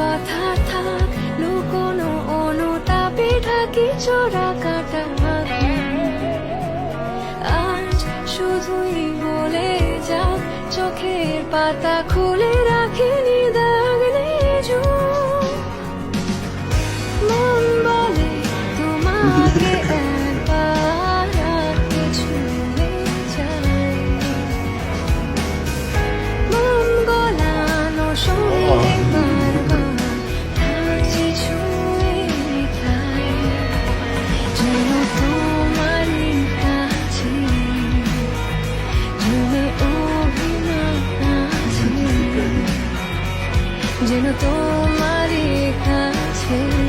কথা থাক, লুকোনো অনুতাপে ঢাকি চোরা কাটা আজ শুধুই বলে যাক, চোখের পাতা খুলে রাখিনি দাগ নিজু মন বলে তোমাকে যেন তোমারই কাছে